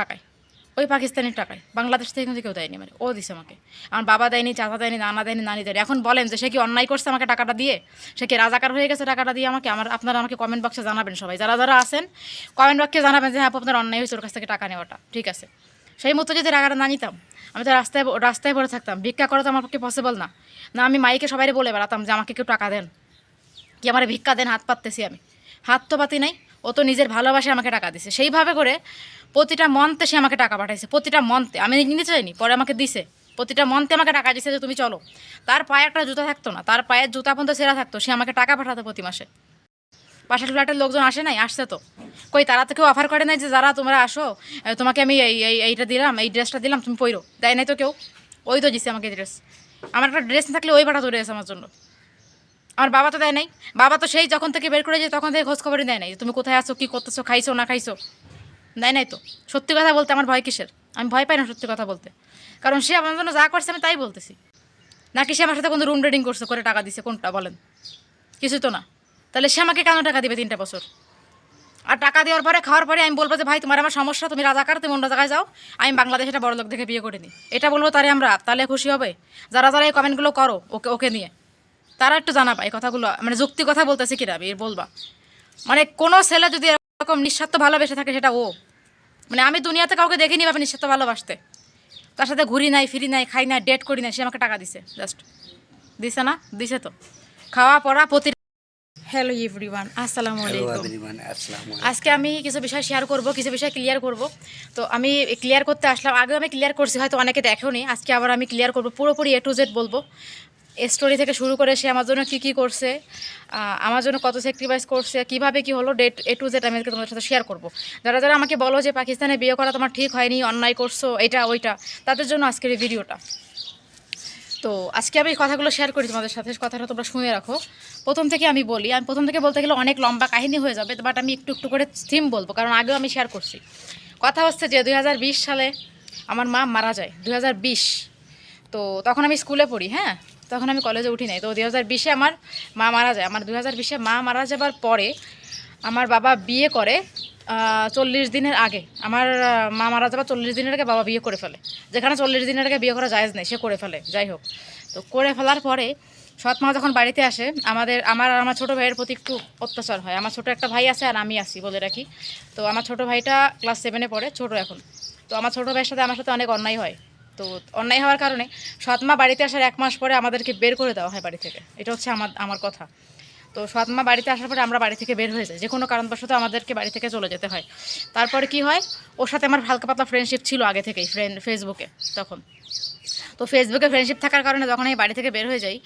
টাকায়। ওই পাকিস্তানের টাকায়। বাংলাদেশ থেকে কিন্তু কেউ দেয়নি মানে ও দিছে আমাকে। আমার বাবা দেয়নি চাচা দেয়নি নানা দেয়নি নানি দেয়নি। এখন বলেন যে সে কি অন্যায় করছে আমাকে টাকাটা দিয়ে? সে কি রাজাকার হয়ে গেছে টাকাটা দিয়ে আমাকে? আমার আপনারা আমাকে কমেন্ট বক্সে জানাবেন সবাই। যারা যারা আছেন কমেন্ট বক্সে জানাবেন যে হ্যাঁ আপু, আপনার অন্যায় হয়েছে ওর কাছ থেকে টাকা নেওয়াটা। ঠিক আছে? সেই মতো যদি টাকাটা না নিতাম আমি তো রাস্তায় রাস্তায় পড়ে থাকতাম। ভিক্ষা করা তো আমার পক্ষে পসিবল না। না আমি মাইকে সবাই বলে বেড়াতাম যে আমাকে কেউ টাকা দেন। কি আমার ভিক্ষা দেন? হাত পাততেছি আমি। হাত তো পাতি নাই। ও তো নিজের ভালোবাসে আমাকে টাকা দিছে। সেইভাবে করে প্রতিটা মন্তে সে আমাকে টাকা পাঠাইছে, প্রতিটা মন্তে আমি নিতে চাইনি, পরে আমাকে দিছে। প্রতিটা মন্তে আমাকে টাকা দিছে যে, তুমি চলো। তার পায়ে একটা জুতা থাকতো না, তার পায়ের জুতা পর্যন্ত সেরা থাকতো, সে আমাকে টাকা পাঠাতো প্রতি মাসে। পাশের ফ্ল্যাটের লোকজন আসে নাই, আসছে তো। কই, তারা তো কেউ অফার করে নাই যে, যারা তোমরা আসো তোমাকে আমি এই এই, এইটা দিলাম, এই ড্রেসটা দিলাম, তুমি পইরো। দেয় নাই তো কেউ। ওই তো দিছে আমাকে ড্রেস আমার একটা ড্রেস থাকলে ওই পাঠা ধরে আছে আমার জন্য। আমার বাবা তো দেয় নাই। বাবা তো সেই যখন থেকে বের করে যায়, তখন থেকে খোঁজখবরই দেয় নাই তুমি কোথায় আছো, কী করতেছো, খাইছো, না খাইছো। দেয় নাই তো। সত্যি কথা বলতে আমার ভয় কিসের? আমি ভয় পাই না সত্যি কথা বলতে। কারণ সে আমার জন্য যা করছে, আমি তাই বলতেছি। নাকি সে আমার সাথে কোনো রুম রেডিং করছে, করে টাকা দিছে, কোনটা বলেন? কিছু তো না। তাহলে সে আমাকে কেন টাকা দিবে তিনটা বছর? আর টাকা দেওয়ার পরে, খাওয়ার পরে আমি বলব যে, ভাই, তোমার আমার সমস্যা, তুমি রাজাকার, তুমি অন্য জায়গায় যাও। আমি বাংলাদেশে একটা বড় লোক দেখে বিয়ে করে নিই। এটা বলব তারে আমরা। তাহলে খুশি হবে? যারা যারা এই কমেন্টগুলো করো, ওকে ওকে নিয়ে। তারা একটু জানাবা এই কথাগুলো মানে যুক্তি কথা বলতেছে কিরা এর বলবা। মানে কোনো ছেলে যদি এরকম নিঃস্বার্থ ভালোবেসে থাকে সেটা ও। মানে আমি দুনিয়াতে কাউকে দেখিনি ভাবে নিঃস্বার্থ ভালোবাসতে। তার সাথে ঘুরি নাই ফিরি নাই খাই নাই ডেট করি নাই সে আমাকে টাকা দিছে জাস্ট দিছে না? দিছে তো। খাওয়া পড়া প্রতি হ্যালো এভরিওয়ান আসসালামু আলাইকুম। আজকে আমি কিছু বিষয় শেয়ার করব কিছু বিষয় ক্লিয়ার করব। তো আমি ক্লিয়ার করতে আসলাম আগে আমি ক্লিয়ার করছি হয়তো অনেকে দেখেওনি আজকে আবার আমি ক্লিয়ার করব পুরোপুরি এ টু জেড বলব। স্টোরি থেকে শুরু করে সে আমার জন্য কী কী করছে আমার জন্য কত স্যাক্রিফাইস করছে, কীভাবে কি হলো ডেট এ টু জেড আমি আজকে তোমাদের সাথে শেয়ার করব। যারা যারা আমাকে বলো যে পাকিস্তানে বিয়ে করা তোমার ঠিক হয়নি, অন্যায় করছ, এটা, ওইটা, তাদের জন্য আজকের এই ভিডিওটা তো আজকে আমি কথাগুলো শেয়ার করি তোমাদের সাথে কথাটা তোমরা শুনে রাখো। প্রথম থেকে আমি বলি, আমি প্রথম থেকে বলতে গেলে অনেক লম্বা কাহিনী হয়ে যাবে বাট আমি একটু একটু করে থিম বলব, কারণ আগেও আমি শেয়ার করছি। কথা হচ্ছে যে দু হাজার বিশ সালে আমার মা মারা যায় দু হাজার বিশ, তো তখন আমি স্কুলে পড়ি হ্যাঁ? তখন আমি কলেজে উঠি নাই। তো দু হাজার বিশে আমার মা মারা যায়। আমার দু হাজার বিশে মা মারা যাবার পরে আমার বাবা বিয়ে করে চল্লিশ দিনের আগে। আমার মা মারা যাবার চল্লিশ দিনের আগে বাবা বিয়ে করে ফেলে। যেখানে চল্লিশ দিনের আগে বিয়ে করা জায়েজ নেই, সে করে ফেলে, যাই হোক। তো করে ফেলার পরে সৎ মা যখন বাড়িতে আসে, আমাদের, আমার আমার ছোটো ভাইয়ের প্রতি একটু অত্যাচার হয়। আমার ছোটো একটা ভাই আছে আর আমি আছি বলে রাখি। তো আমার ছোটো ভাইটা ক্লাস সেভেনে পড়ে, ছোটো এখন। তো আমার ছোটো ভাইয়ের সাথে আমার সাথে অনেক অন্যায় হয়। তো অন্যায় হওয়ার কারণে সৎমা বাড়িতে আসার এক মাস পরে আমাদেরকে বের করে দেওয়া হয় বাড়ি থেকে। এটা হচ্ছে আমার আমার কথা। তো সৎমা বাড়িতে আসার পরে আমরা বাড়ি থেকে বের হয়ে যাই। যে কোনো কারণবশত আমাদেরকে বাড়ি থেকে চলে যেতে হয়। তারপরে কি হয়? ওর সাথে আমার হালকা পাতলা ফ্রেন্ডশিপ ছিল আগে থেকেই ফ্রেন্ড ফেসবুকে তখন। তো ফেসবুকে ফ্রেন্ডশিপ থাকার কারণে যখন আমি বাড়ি থেকে বের হয়ে যাই,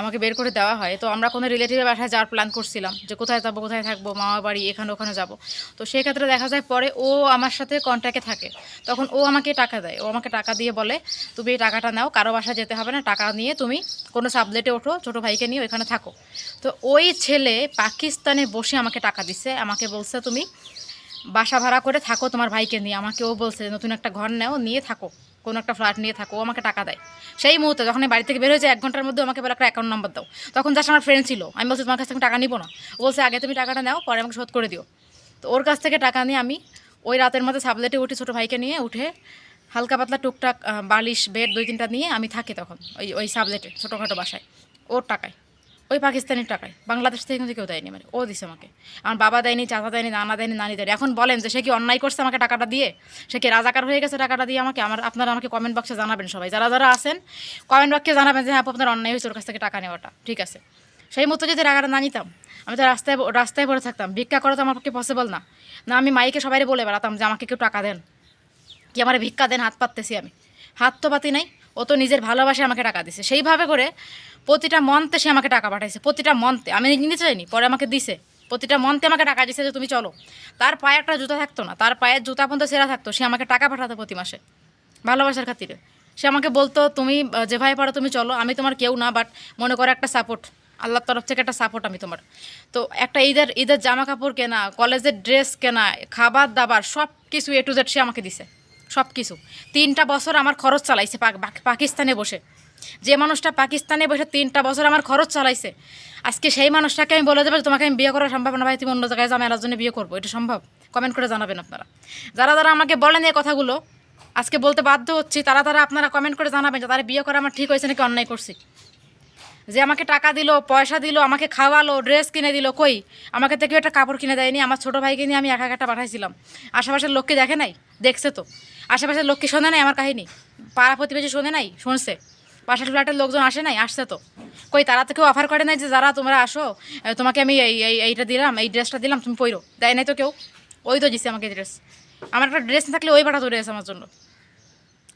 আমাকে বের করে দেওয়া হয়। তো আমরা কোনো রিলেটিভের বাসায় যাওয়ার প্ল্যান করছিলাম যে কোথায় যাব, কোথায় থাকব মামা বাড়ি, এখানে ওখানে যাব। তো সেই ক্ষেত্রে দেখা যায় পরে ও আমার সাথে কন্ট্যাক্টে থাকে। তখন ও আমাকে টাকা দেয়। ও আমাকে টাকা দিয়ে বলে, তুমি এই টাকাটা নাও, কারও বাসায় যেতে হবে না, টাকা নিয়ে তুমি কোনো সাবজেক্টে ওঠো, ছোটো ভাইকে নিয়ে ওইখানে থাকো। তো ওই ছেলে পাকিস্তানে বসে আমাকে টাকা দিছে। আমাকে বলছে, তুমি বাসা ভাড়া করে থাকো তোমার ভাইকে নিয়ে। আমাকে ও বলছে, নতুন একটা ঘর নেও, নিয়ে থাকো। কোনো একটা ফ্ল্যাট নিয়ে থাকো আমাকে টাকা দেয়। সেই মুহূর্তে যখন বাড়ি থেকে বের হয়ে এক ঘণ্টার মধ্যে আমাকে বলে, একটা অ্যাকাউন্ট নাম্বার দাও। তখন জাস্ট আমার ফ্রেন্ড ছিল। আমি বলছি, তোমার কাছ থেকে টাকা নিবো না। বলছে, আগে তুমি টাকাটা নাও, পরে আমাকে শোধ করে দিও। তো ওর কাছ থেকে টাকা নিয়ে আমি ওই রাতের মধ্যে সাবলেটে উঠে, ছোটো ভাইকে নিয়ে উঠে হালকা পাতলা টুকটাক বালিশ, বেড, দুই তিনটা নিয়ে আমি থাকি তখন, ওই ওই সাবলেটে, ছোটোখাটো বাসায়, ওর টাকায়। ওই পাকিস্তানের টাকায়। বাংলাদেশ থেকে কিন্তু কেউ দেয়নি মানে ও দিছে আমাকে। আমার বাবা দেয়নি চাচা দেয়নি নানা দেয়নি নানি দেয়নি। এখন বলেন যে সে কি অন্যায় করছে আমাকে টাকাটা দিয়ে? সে কি রাজাকার হয়ে গেছে টাকাটা দিয়ে আমাকে? আমার আপনারা আমাকে কমেন্ট বক্সে জানাবেন সবাই। যারা যারা আছেন কমেন্ট বক্সে জানাবেন যে হ্যাঁ আপু, আপনার অন্যায় হয়েছে ওর কাছ থেকে টাকা নেওয়াটা। ঠিক আছে। সেই মতো যদি টাকাটা না নিতাম আমি তো রাস্তায় রাস্তায় পড়ে থাকতাম। ভিক্ষা করা তো আমার পক্ষে পসিবল না। না আমি মাইকে সবাই বলে বেড়াতাম যে আমাকে কেউ টাকা দেন। কি আমার ভিক্ষা দেন? হাত পাততেছি আমি। হাত তো পাতি নাই। ও তো নিজের ভালোবাসে আমাকে টাকা দিছে। সেইভাবে করে প্রতিটা মন্তে সে আমাকে টাকা পাঠাইছে প্রতিটা মন্তে আমি নিতে চাইনি পরে আমাকে দিছে। প্রতিটা মন্তে আমাকে টাকা দিছে যে তুমি চলো। তার পায়ে একটা জুতা থাকতো না তার পায়ের জুতা পর্যন্ত সেরা থাকতো সে আমাকে টাকা পাঠাতো প্রতি মাসে ভালোবাসার খাতিরে। সে আমাকে বলতো তুমি আহ, যে ভাই পারো তুমি চলো আমি তোমার কেউ না বাট মনে করো একটা সাপোর্ট আল্লাহর তরফ থেকে একটা সাপোর্ট আমি তোমার। তো একটা ঈদের ঈদের জামা কাপড় কেনা কলেজের ড্রেস কেনা খাবার দাবার সব কিছু এ টু জেড সে আমাকে দিছে। সব কিছু তিনটা বছর আমার খরচ চালাইছে পাক- পাক- পাকিস্তানে বসে। যে মানুষটা পাকিস্তানে বসে তিনটা বছর আমার খরচ চালাইছে, আজকে সেই মানুষটাকে আমি বলে দেবো যে, তোমাকে আমি বিয়ে করা সম্ভব না ভাই তুমি অন্য জায়গায় যাও, আমি আরেকজনে বিয়ে করব। এটা সম্ভব? কমেন্ট করে জানাবেন আপনারা। যারা যারা আমাকে বলেন এই কথাগুলো, আজকে বলতে বাধ্য হচ্ছি, তারা তারা আপনারা কমেন্ট করে জানাবেন যে, তারা বিয়ে করা আমার ঠিক হয়েছে নাকি অন্যায় করছি? যে আমাকে টাকা দিল, পয়সা দিল, আমাকে খাওয়ালো ড্রেস কিনে দিল, কই? আমাকে তো কেউ একটা কাপড় কিনে দেয়নি, আমার ছোটো ভাইকে নিয়ে আমি একা একটা পাঠাইছিলাম। আশেপাশের লোককে দেখে নাই? দেখছে তো। আশেপাশের লোককে শোনে নাই আমার কাহিনী? পাড়া প্রতিবেশী শোনে নাই? শুনছে। পাশের ফ্ল্যাটের লোকজন আসে নাই? আসছে তো। কই, তারা তো কেউ অফার করে নাই যে, যারা তোমরা আসো তোমাকে আমি এই এই, এইটা দিলাম, এই ড্রেসটা দিলাম, তুমি পইরো দেয় নাই তো কেউ। ওই তো দিছে আমাকে ড্রেস আমার একটা ড্রেস থাকলে ওই পাঠাতো ড্রেস আমার জন্য।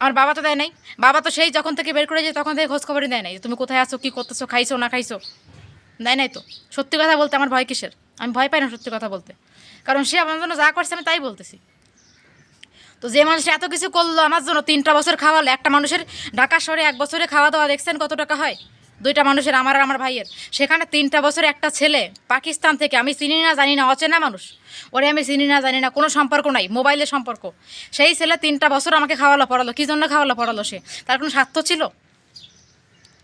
আমার বাবা তো দেয় নাই। বাবা তো সেই যখন থেকে বের করে যায়, তখন থেকে খোঁজ খবরই দেয় নাই যে তুমি কোথায় আছো, কী করতেছো, খাইছো না খাইছো। দেয় নাই তো। সত্যি কথা বলতে আমার ভয় কিসের? আমি ভয় পাই না সত্যি কথা বলতে। কারণ সে আমার জন্য যা করছে আমি তাই বলতেছি। তো যে মানুষ এত কিছু করল আমার জন্য, তিনটা বছর খাওয়ালো, একটা মানুষের ঢাকা শহরে এক বছরে খাওয়া দাওয়া, দেখছেন কত টাকা হয়? দুইটা মানুষের, আমার আর আমার ভাইয়ের। সেখানে তিনটা বছর একটা ছেলে পাকিস্তান থেকে, আমি চিনি না, জানি না, অচেনা মানুষ। ওরে আমি চিনি না, জানি না, কোনো সম্পর্ক নাই, মোবাইলের সম্পর্ক। সেই ছেলে তিনটা বছর আমাকে খাওয়ালো, পড়ালো, কী জন্য খাওয়ালো, পড়ালো সে? তার কোনো স্বার্থ ছিল?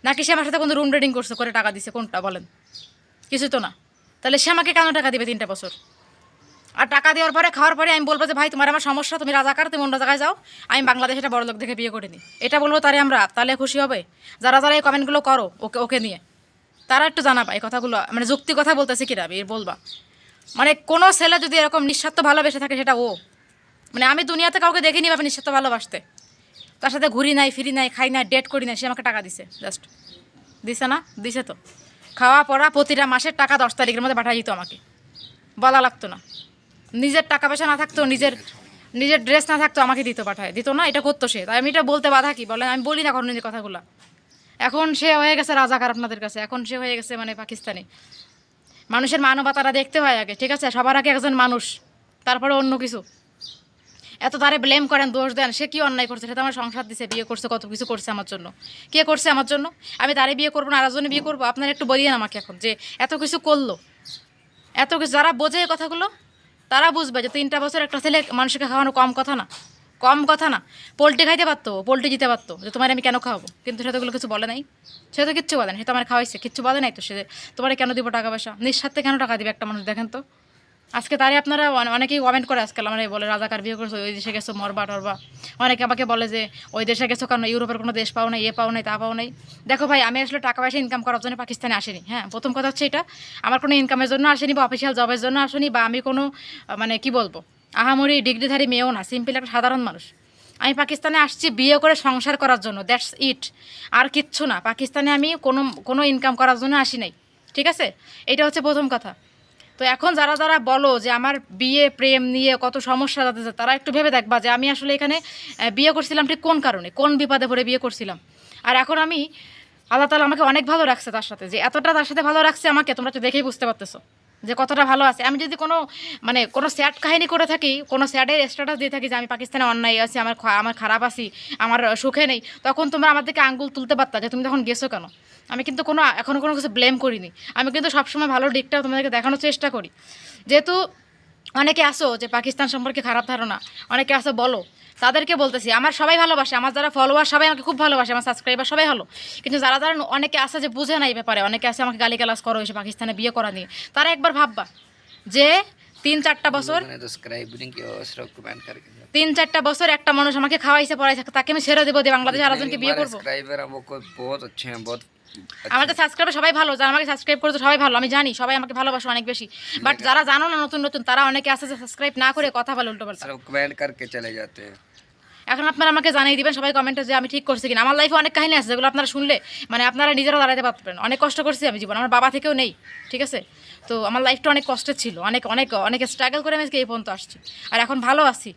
নাকি সে আমার সাথে কোনো রুম রেডিং করছে, করে টাকা দিছে, কোনটা বলেন? কিছু তো না। তাহলে সে আমাকে কেন টাকা দিবে তিনটা বছর? আর টাকা দেওয়ার পরে, খাওয়ার পরে আমি বলব যে, ভাই, তোমার আমার সমস্যা, তুমি রাজাকার, তুমি অন্য জায়গায় যাও। আমি বাংলাদেশে একটা বড় লোক দেখে বিয়ে করে নিই এটা বলব তারে আমরা, তাহলে খুশি হবে। যারা যারা এই কমেন্টগুলো করো, ওকে ওকে নিয়ে। তারা একটু জানাবা এই কথাগুলো মানে যুক্তি কথা বলতেছে কিনা এর বলবা। মানে কোনো ছেলে যদি এরকম নিঃস্বার্থ ভালোবেসে থাকে, সেটা ও। মানে আমি দুনিয়াতে কাউকে দেখিনি ভাবে নিঃস্বার্থ ভালোবাসতে। তার সাথে ঘুরি নাই, ফিরি নাই, খাই নাই ডেট করি নাই, সে আমাকে টাকা দিছে জাস্ট দিছে না? দিছে তো। খাওয়া, পড়া, প্রতিটা মাসের টাকা দশ তারিখের মধ্যে পাঠিয়ে দিত আমাকে। বলা লাগতো না। নিজের টাকা পয়সা না থাকতো, নিজের নিজের ড্রেস না থাকতো আমাকে দিত পাঠায়। দিত না, এটা করতো সে। তাই আমি এটা বলতে বাধা কি? বলে, আমি বলি না কোনো নিজের কথাগুলো। এখন সে হয়ে গেছে রাজাকার আপনাদের কাছে। এখন সে হয়ে গেছে মানে পাকিস্তানি। মানুষের মানবতারা দেখতে হয় আগে, ঠিক আছে? সবার আগে একজন মানুষ, তারপরে অন্য কিছু। এত তারে ব্লেম করেন, দোষ দেন, সে কি অন্যায় করছে? সে তো আমার সংসার দিছে, বিয়ে করছে, কত কিছু করছে আমার জন্য। কে করছে আমার জন্য? আমি তারে বিয়ে করব না, আরেকজনে বিয়ে করব? আপনারা একটু বলিয়েন আমাকে এখন যে এত কিছু করল। এত কিছু যারা বোঝে কথাগুলো তারা বুঝবে যে তিনটা বছর একটা ছেলে মানুষকে খাওয়ানো কম কথা না। কম কথা না। পোলট্রি খাইতে পারতো, পোলট্রি দিতে পারতো যে তোমার আমি কেন খাওয়াবো? কিন্তু সে তোগুলো কিছু বলে নাই। সে তো কিচ্ছু বলে না সে তো আমার খাওয়াইছে, কিচ্ছু বলে নাই তো সে তোমার কেন দিব টাকা পয়সা? নিঃস্বার্থে কেন টাকা দিবে একটা মানুষ? দেখেন তো। আজকে তারে আপনারা অনে- অনেকেই কমেন্ট করে আজকাল আমরা বলে, রাজাকার বিয়ে করছ, ওই দেশে গেছো, মরবা, টরবা। অনেকে আমাকে বলে যে, ওই দেশে গেছো কারণ ইউরোপের কোনো দেশ পাও নাই, এ পাও নাই, তা পাও নাই। দেখো ভাই, আমি আসলে টাকা পয়সা ইনকাম করার জন্য পাকিস্তানে আসেনি। হ্যাঁ প্রথম কথা হচ্ছে এটা, আমার কোনো ইনকামের জন্য আসেনি, বা অফিসিয়াল জবের জন্য আসেনি, বা আমি কোনো মানে কি বলব, আহামরি ডিগ্রিধারী মেয়েও না সিম্পল একটা সাধারণ মানুষ। আমি পাকিস্তানে আসছি বিয়ে করে সংসার করার জন্য দ্যাটস ইট আর কিচ্ছু না, পাকিস্তানে আমি কোনো কোনো ইনকাম করার জন্য আসি নাই, ঠিক আছে? এটা হচ্ছে প্রথম কথা। তো এখন যারা যারা বলো যে আমার বিয়ে, প্রেম নিয়ে কত সমস্যা যাতে তারা একটু ভেবে দেখবা যে আমি আসলে এখানে বিয়ে করছিলাম ঠিক কোন কারণে, কোন বিপদে পড়ে বিয়ে করছিলাম। আর এখন আমি, আল্লাহ তালা আমাকে অনেক ভালো রাখছে তার সাথে, যে এতটা তার সাথে ভালো রাখছে আমাকে, তোমরা তো দেখেই বুঝতে পারতেছো। যে কতটা ভালো আছে। আমি যদি কোনো মানে কোনো স্যাড কাহিনী করে থাকি, কোনো স্যাডের স্ট্যাটাস দিয়ে থাকি যে আমি পাকিস্তানে অন্যায় আছি, আমার আমার খারাপ আছি, আমার সুখে নেই, তখন তোমরা আমার দিকে আঙ্গুল তুলতে পারতা যে তুমি তখন গেছো কেন? আমি কিন্তু কোনো এখনও কোনো কিছু ব্লেম করিনি। আমি কিন্তু সবসময় ভালো দিকটা তোমাদেরকে দেখানোর চেষ্টা করি। যেহেতু অনেকে আসো যে পাকিস্তান সম্পর্কে খারাপ ধারণা, অনেকে আসো বলো তাদেরকে বলতেছি আমার সবাই ভালোবাসে আমার যারা ফলোয়ার সবাই আমাকে খুব ভালোবাসে আমার সাবস্ক্রাইবার সবাই ভালো কিন্তু যারা যারা অনেকে আসে যে বুঝে না এই ব্যাপারে অনেকে আসে আমাকে গালি গালাজ করো এসে পাকিস্তানে বিয়ে করা নিয়ে তারা একবার ভাববা যে তিন চারটা বছর मैंने तो सब्सक्राइब नहीं किया और सिर्फ कमेंट करके दिया। তিন চারটা বছর একটা মানুষ আমাকে খাওয়াইছে পড়াইছে তাকে আমি ছেড়ে দেবো দিয়ে বাংলাদেশে আরেকজনকে বিয়ে করবো सब्सक्राइबर हैं वो कोई बहुत अच्छे हैं बहुत আচ্ছা। আমাদের সাবস্ক্রাইবার সবাই ভালো যারা আমাকে সাবস্ক্রাইব করেছে সবাই ভালো আমি জানি সবাই আমাকে ভালোবাসো অনেক বেশি। হ্যাঁ, বাট যারা জানো না নতুন নতুন তারা অনেকে আসে যে সাবস্ক্রাইব না করে কথা বলে উল্টো পাল্টা। আচ্ছা, কমেন্ট করকে চলে যাতে? এখন আপনারা আমাকে জানিয়ে দিবেন সবাই কমেন্টে যে আমি ঠিক করছি কিনা। আমার লাইফে অনেক কাহিনী আছে যেগুলো আপনারা শুনলে মানে আপনারা নিজেরা দাঁড়াতে পারতেন অনেক কষ্ট করছি আমি জীবন আমার বাবা থেকেও নেই ঠিক আছে? তো আমার লাইফটা অনেক কষ্টের ছিল অনেক অনেক অনেক স্ট্রাগল করে আমি এই পর্যন্ত আসছি। আর এখন ভালো আছি।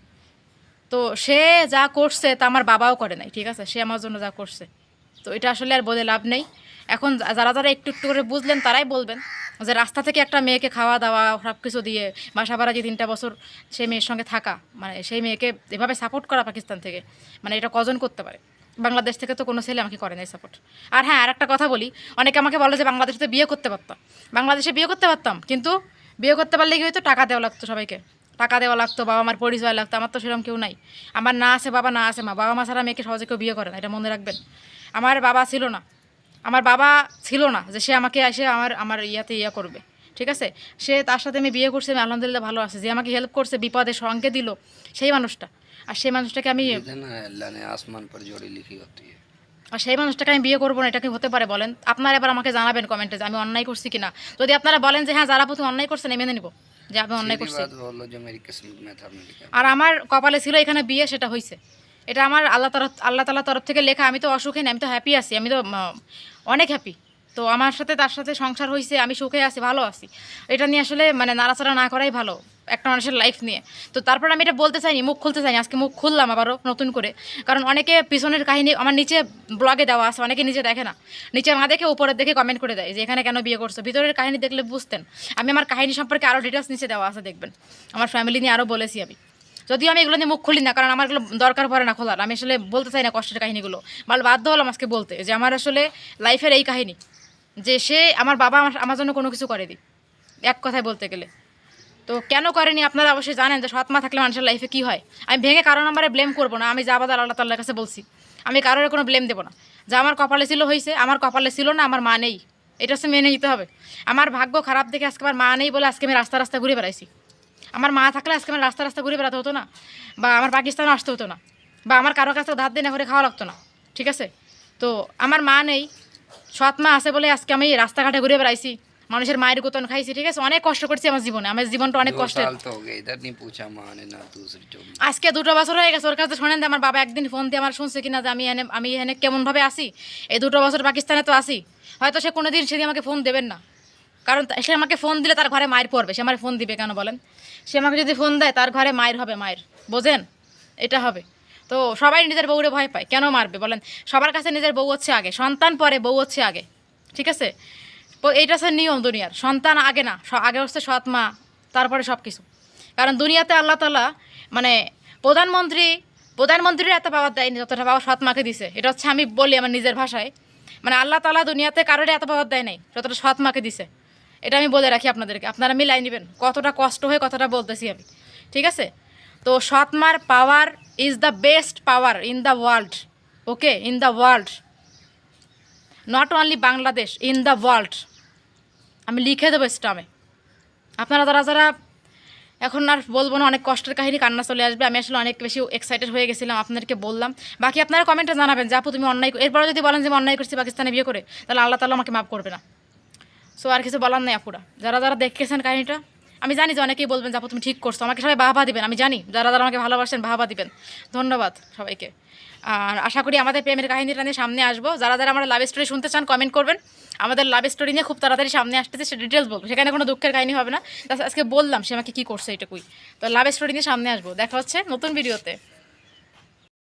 তো সে যা করছে তা আমার বাবাও করে নাই ঠিক আছে? সে আমার জন্য যা করছে। তো এটা আসলে আর বলে লাভ নেই। এখন যারা যারা একটু একটু করে বুঝলেন তারাই বলবেন যে রাস্তা থেকে একটা মেয়েকে খাওয়া দাওয়া সব কিছু দিয়ে বাসা ভাড়া যে তিনটা বছর সেই মেয়ের সঙ্গে থাকা মানে সেই মেয়েকে এভাবে সাপোর্ট করা পাকিস্তান থেকে মানে এটা কজন করতে পারে? বাংলাদেশ থেকে তো কোনো ছেলে আমাকে করে নাই সাপোর্ট আর হ্যাঁ আর একটা কথা বলি, অনেকে আমাকে বলে যে বাংলাদেশে তো বিয়ে করতে পারতাম। বাংলাদেশে বিয়ে করতে পারতাম, কিন্তু বিয়ে করতে পারলে কি হয়তো টাকা দেওয়া লাগতো সবাইকে। টাকা দেওয়া লাগতো বাবা মার পরিচয় লাগতো, আমার তো সেরকম কেউ নাই। আমার না আছে, বাবা না আছে, মা বাবা মা ছাড়া মেয়েকে সহজে কেউ বিয়ে করে না, এটা মনে রাখবেন। আমার বাবা ছিল না আমার বাবা ছিল না যে সে আমাকে এসে আমার আমার ইয়াতে ইয়া করবে ঠিক আছে? সে তার সাথে আমি বিয়ে করছি আমি আলহামদুলিল্লাহ ভালো আছে। যে আমাকে হেল্প করছে বিপদে সঙ্গে দিল সেই মানুষটা। আর সেই মানুষটাকে আমি আর সেই মানুষটাকে আমি বিয়ে করব না এটা কি হতে পারে বলেন? আপনারা এবার আমাকে জানাবেন কমেন্টে যে আমি অন্যায় করছি কিনা। যদি আপনারা বলেন যে হ্যাঁ যারা প্রথমে অন্যায় করছেন মেনে নিব। যে আমি অন্যায় করছি। আর আমার কপালে ছিল এখানে বিয়ে সেটা হয়েছে এটা আমার আল্লাহ তরফ আল্লাহ তালার তরফ থেকে লেখা আমি তো অসুখ নেই আমি তো হ্যাপি আছি আমি তো অনেক হ্যাপি তো আমার সাথে তার সাথে সংসার হয়েছে আমি সুখে আছি, ভালো আছি। এটা নিয়ে আসলে মানে নাড়াচাড়া না করাই ভালো, একটা মানুষের লাইফ নিয়ে। তো তারপর আমি এটা বলতে চাইনি, মুখ খুলতে চাইনি, আজকে মুখ খুললাম আবারও নতুন করে। কারণ অনেকে পিছনের কাহিনী আমার নিচে ব্লগে দেওয়া আছে, অনেকে নিচে দেখে না। নিচে না দেখে উপরের দেখে কমেন্ট করে দেয় যে, এখানে কেন বিয়ে করছ? ভিতরের কাহিনী দেখলে বুঝতেন। আমি আমার কাহিনী সম্পর্কে আরও ডিটেলস নিচে দেওয়া আছে, দেখবেন। আমার ফ্যামিলি নিয়ে আরও বলেছি আমি। যদিও আমি এগুলো নিয়ে মুখ খুলি না, কারণ আমার এগুলো দরকার পড়ে না খোলার। আমি আসলে বলতে চাই না কষ্টের কাহিনীগুলো। বাল বাধ্য হলাম আজকে বলতে যে আমার আসলে লাইফের এই কাহিনী, যে সে আমার বাবা আমার আমার জন্য কোনো কিছু করে দিই এক কথায় বলতে গেলে। তো কেন করেনি আপনারা অবশ্যই জানেন যে সৎমা থাকলে মানুষের লাইফে কী হয়। আমি ভেঙে কারও নাম্বারে ব্লেম করব না, আমি যা বাদার আল্লাহ তাল্লার কাছে বলছি। আমি কারোর কোনো ব্লেম দেবো না। যা আমার কপালে ছিল হয়েছে আমার কপালে ছিল না, আমার মা নেই। এটা হচ্ছে মেনে নিতে হবে। আমার ভাগ্য খারাপ দেখে আজকে আমার মা নেই বলে আজকে আমি রাস্তা রাস্তা ঘুরে বেড়াইছি। আমার মা থাকলে আজকে আমার রাস্তা রাস্তা ঘুরে বেড়াতে হতো না বা আমার পাকিস্তানে আসতে হতো না বা আমার কারও কাছে ধার দিয়ে না খাওয়া লাগতো না ঠিক আছে? তো আমার মা নেই সৎ মা আছে বলে আজকে আমি রাস্তাঘাটে ঘুরে বেড়াইছি মানুষের মায়ের গোতন খাইছি ঠিক আছে? অনেক কষ্ট করছি আমার জীবনে আমার জীবনটা অনেক কষ্ট আজকে দুটো বছর হয়ে গেছে ওর কাছে শোনেন আমার বাবা একদিন ফোন দিয়ে আমার শুনছে কিনা যে আমি এনে আমি এখানে কেমনভাবে আসি এই দুটো বছর পাকিস্তানে তো আসি হয়তো সে কোনোদিন সেদিন আমাকে ফোন দেবেন না। কারণ সে আমাকে ফোন দিলে তার ঘরে মায়ের পড়বে সে আমার ফোন দিবে কেন বলেন? সে আমাকে যদি ফোন দেয়, তার ঘরে মায়ের হবে মায়ের, বোঝেন? এটা হবে। তো সবাই নিজের বউরে ভয় পায়। কেন মারবে বলেন? সবার কাছে নিজের বউ হচ্ছে আগে, সন্তান পরে বউ হচ্ছে আগে। ঠিক আছে? এইটা হচ্ছে নিয়ম দুনিয়ার। সন্তান আগে না আগে হচ্ছে সৎ মা, তারপরে সব কিছু কারণ দুনিয়াতে আল্লাহ তালা মানে প্রধানমন্ত্রী, প্রধানমন্ত্রীর এত পাওয়ার দেয়নি, যতটা পাওয়া সৎ মাকে দিছে। এটা হচ্ছে আমি বলি আমার নিজের ভাষায়। মানে আল্লাহ তালা দুনিয়াতে কারোর এত পাওয়ার দেয় নাই, যতটা সৎ মাকে দিছে। এটা আমি বলে রাখি আপনাদেরকে। আপনারা মিলাই নেবেন। কতটা কষ্ট হয়ে কথাটা বলতেছি আমি। ঠিক আছে? তো সৎ মার power is the best power in the world okay? In the world not only Bangladesh in the world আমি লিখে দেবো স্টামে আপনারা যারা যারা এখন আর বলব না, অনেক কষ্টের কাহিনী, কান্না চলে আসবে। আমি আসলে অনেক বেশি এক্সাইটেড হয়ে গেছিলাম আপনাদেরকে বললাম। বাকি আপনারা কমেন্টে জানাবেন যে, আপু, তুমি অন্যায় এরপরে যদি বলেন যে, আমি অন্যায় করছি পাকিস্তানে বিয়ে করে, তাহলে আল্লাহ তালা আমাকে মাফ করবে না। সো আর কিছু বলার নেই আপুরা। যারা যারা দেখেছেন কাহিনীটা, আমি জানি যে অনেকেই বলবেন যে আপু, তুমি ঠিক করছ, আমাকে সবাই বাহবা দিবেন, আমি জানি। যারা যারা আমাকে ভালোবাসেন, বাহবা দিবেন। ধন্যবাদ সবাইকে। আর আশা করি আমাদের প্রেমের কাহিনীটা নিয়ে সামনে আসব। যারা যারা আমরা লাভ স্টোরি শুনতে চান কমেন্ট করবেন। আমাদের লাভ স্টোরি নিয়ে খুব তাড়াতাড়ি সামনে আসতেছে, সে ডিটেলস বলব। সেখানে কোনো দুঃখের কাহিনী হবে না। আজকে বললাম, সে আমাকে কী করছে, এটুকুই। তো লাভ স্টোরি নিয়ে সামনে আসব। দেখা হচ্ছে নতুন ভিডিওতে